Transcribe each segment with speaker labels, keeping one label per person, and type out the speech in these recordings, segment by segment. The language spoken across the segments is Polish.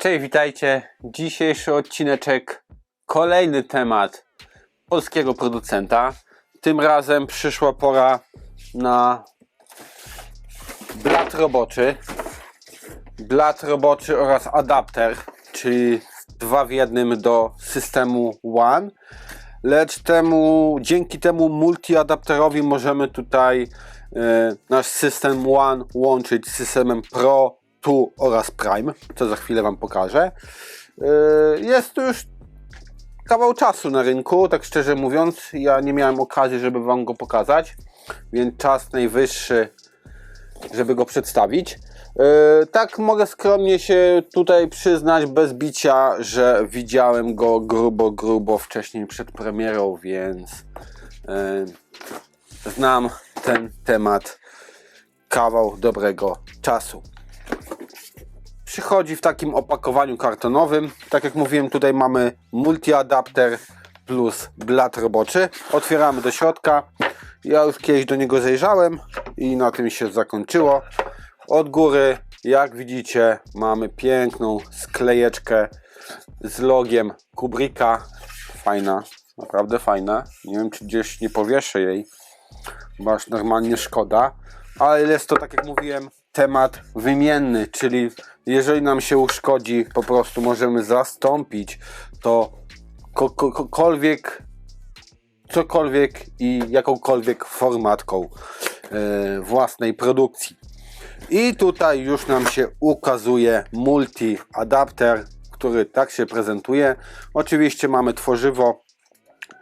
Speaker 1: Cześć, witajcie. Dzisiejszy odcineczek, kolejny temat polskiego producenta. Tym razem przyszła pora na blat roboczy. Blat roboczy oraz adapter, czyli dwa w jednym do systemu One. Lecz temu, dzięki temu multiadapterowi możemy tutaj e, nasz system One łączyć z systemem Pro, Tu oraz Prime, co za chwilę Wam pokażę. E, jest to już kawał czasu na rynku, tak szczerze mówiąc. Ja nie miałem okazji, żeby Wam go pokazać, więc czas najwyższy, żeby go przedstawić. E, Tak mogę skromnie się tutaj przyznać bez bicia, że widziałem go grubo, grubo wcześniej przed premierą, więc e, znam ten temat kawał dobrego czasu. Przychodzi w takim opakowaniu kartonowym. Tak jak mówiłem, tutaj mamy multiadapter plus blat roboczy. Otwieramy do środka. Ja już kiedyś do niego zajrzałem i na tym się zakończyło. Od góry, jak widzicie, mamy piękną sklejeczkę z logiem Kubricka. Fajna, naprawdę fajna. Nie wiem, czy gdzieś nie powieszę jej, bo aż normalnie szkoda. Ale jest to, tak jak mówiłem, temat wymienny, czyli jeżeli nam się uszkodzi, po prostu możemy zastąpić to ko- ko- kokolwiek cokolwiek i jakąkolwiek formatką e, własnej produkcji. I tutaj już nam się ukazuje multi adapter, który tak się prezentuje. Oczywiście mamy tworzywo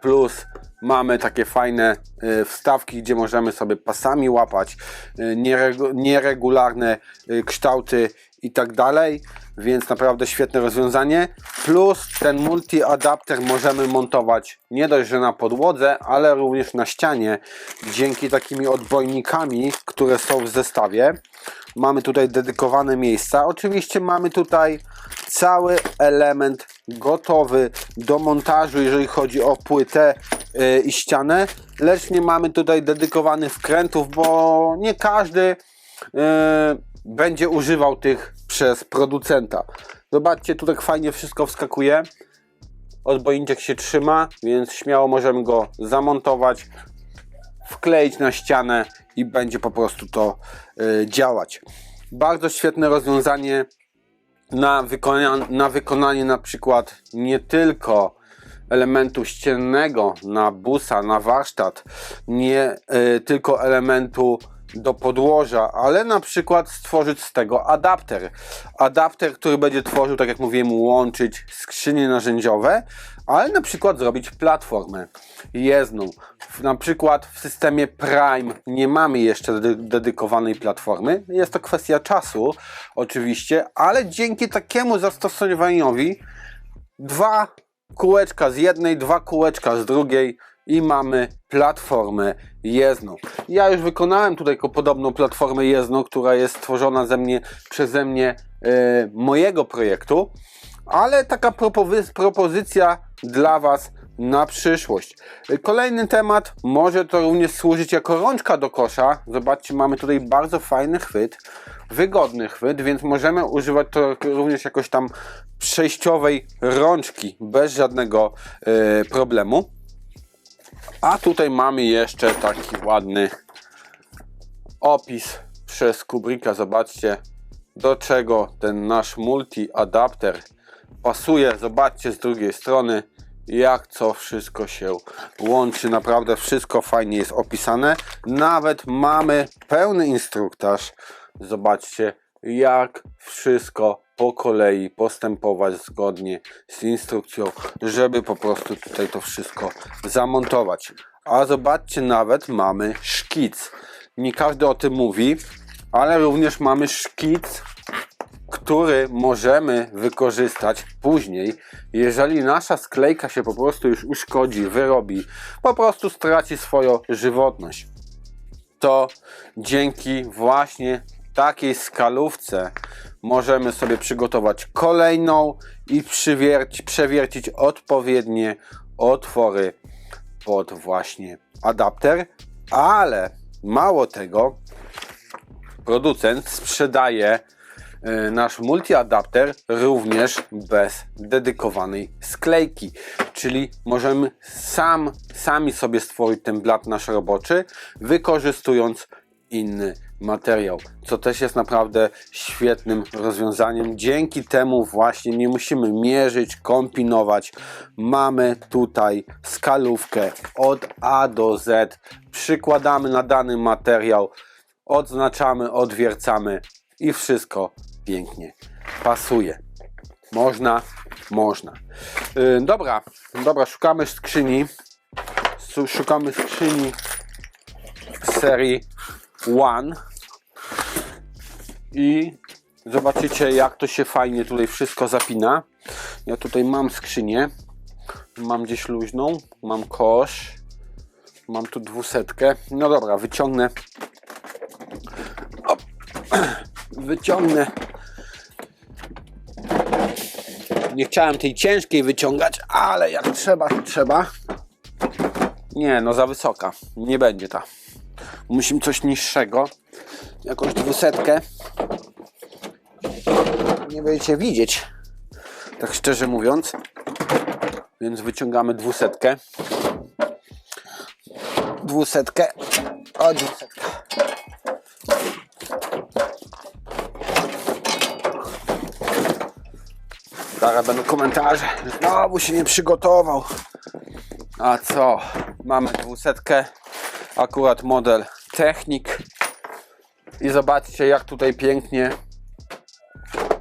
Speaker 1: plus mamy takie fajne e, wstawki, gdzie możemy sobie pasami łapać e, nieregu- nieregularne e, kształty i tak dalej, więc naprawdę świetne rozwiązanie. Plus ten multi adapter możemy montować nie dość, że na podłodze, ale również na ścianie dzięki takimi odbojnikami, które są w zestawie. Mamy tutaj dedykowane miejsca. Oczywiście mamy tutaj cały element gotowy do montażu, jeżeli chodzi o płytę i ścianę, lecz nie mamy tutaj dedykowanych wkrętów, bo nie każdy yy, będzie używał tych przez producenta. Zobaczcie, tu tak fajnie wszystko wskakuje. Odbojniczek się trzyma, więc śmiało możemy go zamontować, wkleić na ścianę i będzie po prostu to y, działać. Bardzo świetne rozwiązanie na, wykona na wykonanie na przykład nie tylko elementu ściennego na busa, na warsztat, nie y, tylko elementu do podłoża, ale na przykład stworzyć z tego adapter. Adapter, który będzie tworzył, tak jak mówiłem, łączyć skrzynie narzędziowe, ale na przykład zrobić platformę jezdną. Na przykład w systemie Prime nie mamy jeszcze dedy- dedykowanej platformy. Jest to kwestia czasu, oczywiście, ale dzięki takiemu zastosowaniowi dwa kółeczka z jednej, dwa kółeczka z drugiej i mamy platformę jezdną. Ja już wykonałem tutaj podobną platformę jezdną, która jest stworzona ze mnie, przeze mnie e, mojego projektu, ale taka propozy- propozycja dla Was na przyszłość. Kolejny temat, może to również służyć jako rączka do kosza. Zobaczcie, mamy tutaj bardzo fajny chwyt, wygodny chwyt, więc możemy używać to również jakoś tam przejściowej rączki bez żadnego e, problemu. A tutaj mamy jeszcze taki ładny opis przez Kubricka. Zobaczcie, do czego ten nasz multi-adapter pasuje. Zobaczcie z drugiej strony, jak co wszystko się łączy. Naprawdę wszystko fajnie jest opisane. Nawet mamy pełny instruktaż. Zobaczcie, jak wszystko po kolei postępować zgodnie z instrukcją, żeby po prostu tutaj to wszystko zamontować. A zobaczcie, nawet mamy szkic. Nie każdy o tym mówi, ale również mamy szkic, który możemy wykorzystać później, jeżeli nasza sklejka się po prostu już uszkodzi, wyrobi, po prostu straci swoją żywotność. To dzięki właśnie takiej skalówce możemy sobie przygotować kolejną i przywierć, przewiercić odpowiednie otwory pod właśnie adapter, ale mało tego, producent sprzedaje nasz multiadapter również bez dedykowanej sklejki. Czyli możemy sam, sami sobie stworzyć ten blat nasz roboczy, wykorzystując inny materiał, co też jest naprawdę świetnym rozwiązaniem. Dzięki temu właśnie nie musimy mierzyć, kombinować. Mamy tutaj skalówkę od A do Z. Przykładamy na dany materiał, odznaczamy, odwiercamy i wszystko pięknie pasuje. Można, można. Yy, dobra, dobra, szukamy skrzyni. Szukamy skrzyni serii One i zobaczycie jak to się fajnie tutaj wszystko zapina. Ja tutaj mam skrzynię, mam gdzieś luźną, mam kosz, mam tu dwusetkę. No dobra, wyciągnę. Op. Wyciągnę. Nie chciałem tej ciężkiej wyciągać, ale jak trzeba, trzeba. Nie, no za wysoka. Nie będzie ta. Musimy coś niższego. Jakąś dwusetkę. Nie będziecie widzieć. Tak szczerze mówiąc. Więc wyciągamy dwusetkę. Dwusetkę. O, dwusetka. Zaraz będą komentarze. Znowu się nie przygotował. A co? Mamy dwusetkę. Akurat model Technik. I zobaczcie jak tutaj pięknie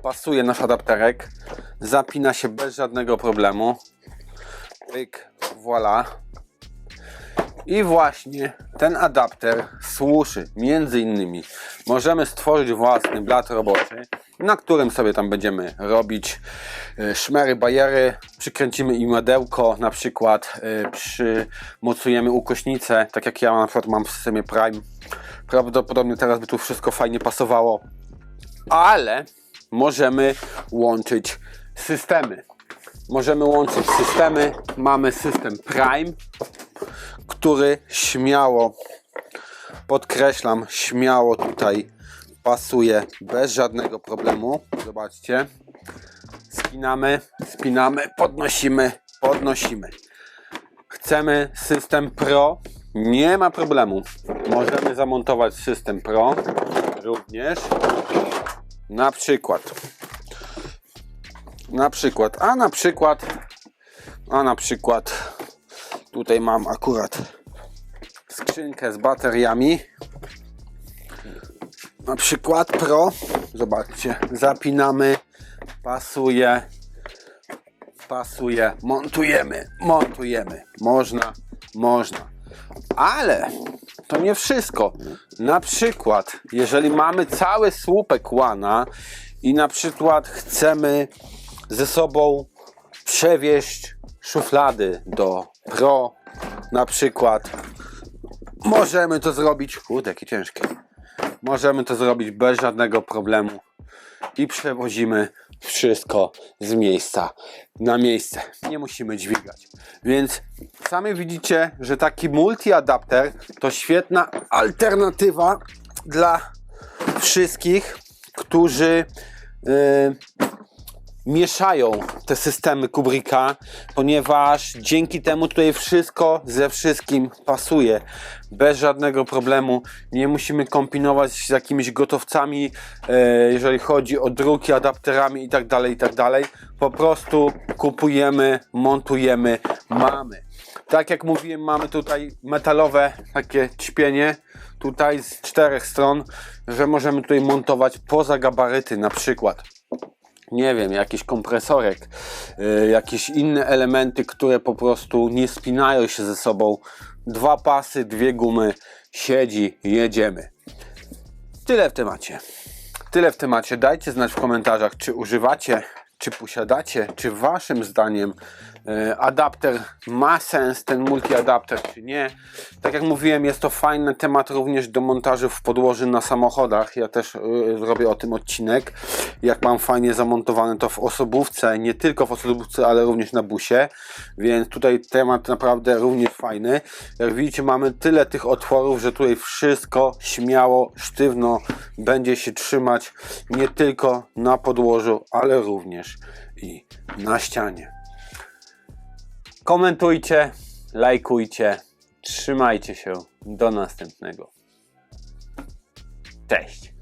Speaker 1: pasuje nasz adapterek. Zapina się bez żadnego problemu. Pyk, voila. I właśnie ten adapter służy między innymi możemy stworzyć własny blat roboczy, na którym sobie tam będziemy robić e, szmery, bajery, przykręcimy imadełko, na przykład e, przymocujemy ukośnicę, tak jak ja na przykład mam w systemie Prime. Prawdopodobnie teraz by tu wszystko fajnie pasowało, ale możemy łączyć systemy. Możemy łączyć systemy. Mamy system Prime, który śmiało, podkreślam, śmiało tutaj pasuje bez żadnego problemu. Zobaczcie. Spinamy, spinamy, podnosimy, podnosimy. Chcemy system Pro, nie ma problemu. Możemy zamontować system Pro również. Na przykład. Na przykład, a na przykład, a na przykład tutaj mam akurat skrzynkę z bateriami. Na przykład Pro. Zobaczcie, zapinamy, pasuje, pasuje, montujemy, montujemy. Można, można. Ale to nie wszystko. Na przykład, jeżeli mamy cały słupek łana i na przykład chcemy ze sobą przewieźć szuflady do Pro, na przykład, możemy to zrobić. Kurde, jakie ciężkie. Możemy to zrobić bez żadnego problemu i przewozimy wszystko z miejsca na miejsce. Nie musimy dźwigać. Więc sami widzicie, że taki multi-adapter to świetna alternatywa dla wszystkich, którzy yy, mieszają te systemy Kubricka, ponieważ dzięki temu tutaj wszystko ze wszystkim pasuje. Bez żadnego problemu. Nie musimy kombinować z jakimiś gotowcami, e, jeżeli chodzi o druki, adapterami i tak dalej, i tak. Po prostu kupujemy, montujemy, mamy. Tak jak mówiłem, mamy tutaj metalowe takie ćpienie tutaj z czterech stron, że możemy tutaj montować poza gabaryty na przykład nie wiem, jakiś kompresorek, y, jakieś inne elementy, które po prostu nie spinają się ze sobą. Dwa pasy, dwie gumy, siedzi, jedziemy. Tyle w temacie. Tyle w temacie. Dajcie znać w komentarzach, czy używacie, czy posiadacie, czy waszym zdaniem e, adapter ma sens, ten multi-adapter czy nie. Tak jak mówiłem, jest to fajny temat również do montażu w podłoży na samochodach. Ja też e, zrobię o tym odcinek, jak mam fajnie zamontowane to w osobówce, nie tylko w osobówce, ale również na busie, więc tutaj temat naprawdę również fajny. Jak widzicie, mamy tyle tych otworów, że tutaj wszystko śmiało, sztywno będzie się trzymać nie tylko na podłożu, ale również i na ścianie. Komentujcie, lajkujcie, trzymajcie się. Do następnego. Cześć.